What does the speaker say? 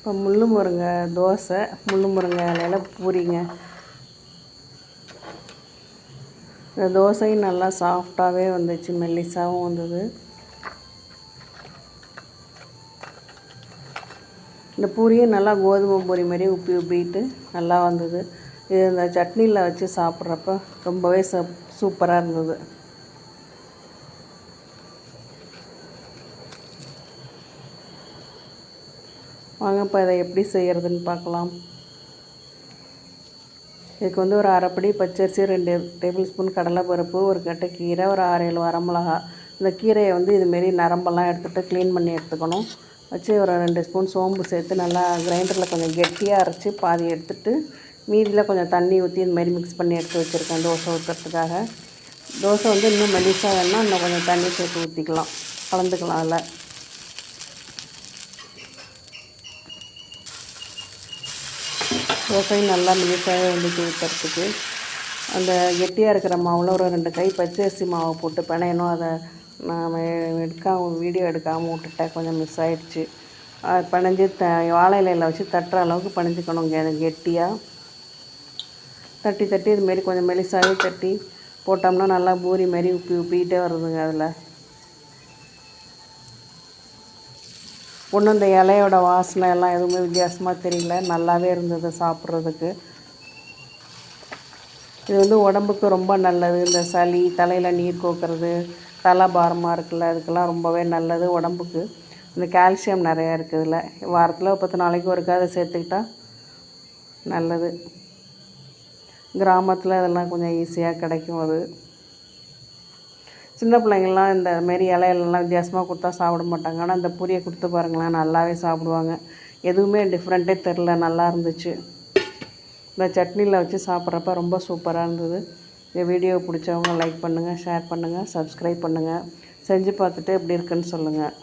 இப்போ முள்ளு முருங்கை தோசை முள்ளு முருங்கை இலையில பூரிங்க. இந்த தோசையும் நல்லா சாஃப்டாகவே வந்துச்சு மெல்லிசாகவும் வந்தது. இந்த பூரியும் நல்லா கோதுமை பூரி மாதிரி உப்பி உப்பிட்டு நல்லா வந்தது. இது இந்த சட்னியில் வச்சு சாப்பிட்றப்ப ரொம்பவே ச சூப்பராக இருந்தது. வாங்க இப்போ இதை எப்படி செய்கிறதுன்னு பார்க்கலாம். இதுக்கு வந்து ஒரு அரைப்படி பச்சரிசி ரெண்டு டேபிள் ஸ்பூன் கடலைப்பருப்பு ஒரு கட்டை கீரை ஒரு ஆறு ஏழு வரமிளகா இந்த கீரையை வந்து இதுமாரி நரம்பெல்லாம் எடுத்துகிட்டு க்ளீன் பண்ணி எடுத்துக்கணும். வச்சு ஒரு ரெண்டு ஸ்பூன் சோம்பு சேர்த்து நல்லா கிரைண்டரில் கொஞ்சம் கெட்டியாக அரைச்சி பாதி எடுத்துட்டு மீதியில் கொஞ்சம் தண்ணி ஊற்றி இதுமாரி மிக்ஸ் பண்ணி எடுத்து வச்சுருக்கேன் தோசை ஊற்றுறதுக்காக தோசை வந்து இன்னும் மெலிசாக வேணால் இன்னும் கொஞ்சம் தண்ணி சேர்த்து ஊற்றிக்கலாம் கலந்துக்கலாம் அதில். தோசை நல்லா மெலிசாகவே வந்துட்டு ஊற்றுறதுக்கு அந்த கெட்டியாக இருக்கிற மாவில் ஒரு ரெண்டு கை பச்சரிசி மாவை போட்டு பிணையணும். அதை நான் எடுக்காம வீடியோ எடுக்காமல் விட்டுட்டேன் கொஞ்சம் மிஸ் ஆகிடுச்சு அது பிணைஞ்சு த வாழை இலையில் வச்சு தட்டுற அளவுக்கு பிணைஞ்சிக்கணும். கெ கெட்டியாக தட்டி தட்டி இதுமாரி கொஞ்சம் மெலிசாகவே தட்டி போட்டோம்னா நல்லா பூரி மாரி உப்பி உப்பிக்கிட்டே வருதுங்க அதில். ஒன்றும் இந்த இலையோட வாசனை எல்லாம் எதுவுமே வித்தியாசமாக தெரியல. நல்லாவே இருந்தது சாப்பிட்றதுக்கு. இது வந்து உடம்புக்கு ரொம்ப நல்லது. இந்த சளி தலையில் நீர் கோக்கிறது தலை பாரமாக இருக்குல்ல அதுக்கெல்லாம் ரொம்பவே நல்லது உடம்புக்கு. இந்த கால்சியம் நிறையா இருக்குது வாரத்தில் பத்து நாளைக்கு ஒருக்கா அதை சேர்த்துக்கிட்டா நல்லது. கிராமத்தில் அதெல்லாம் கொஞ்சம் ஈஸியாக கிடைக்கும் அது. சின்ன பிள்ளைங்கள்லாம் இந்த மாரி இலையிலலாம் வித்தியாசமாக கொடுத்தா சாப்பிட மாட்டாங்க. ஆனால் இந்த பூரியை கொடுத்து பாருங்களேன் நல்லாவே சாப்பிடுவாங்க. எதுவுமே டிஃப்ரெண்ட்டே தெரில நல்லா இருந்துச்சு. இந்த சட்னியில் வச்சு சாப்பிட்றப்ப ரொம்ப சூப்பராக இருந்தது. இந்த வீடியோ பிடிச்சவங்க லைக் பண்ணுங்கள் ஷேர் பண்ணுங்கள் சப்ஸ்கிரைப் பண்ணுங்கள் செஞ்சு பார்த்துட்டு எப்படி இருக்குன்னு சொல்லுங்கள்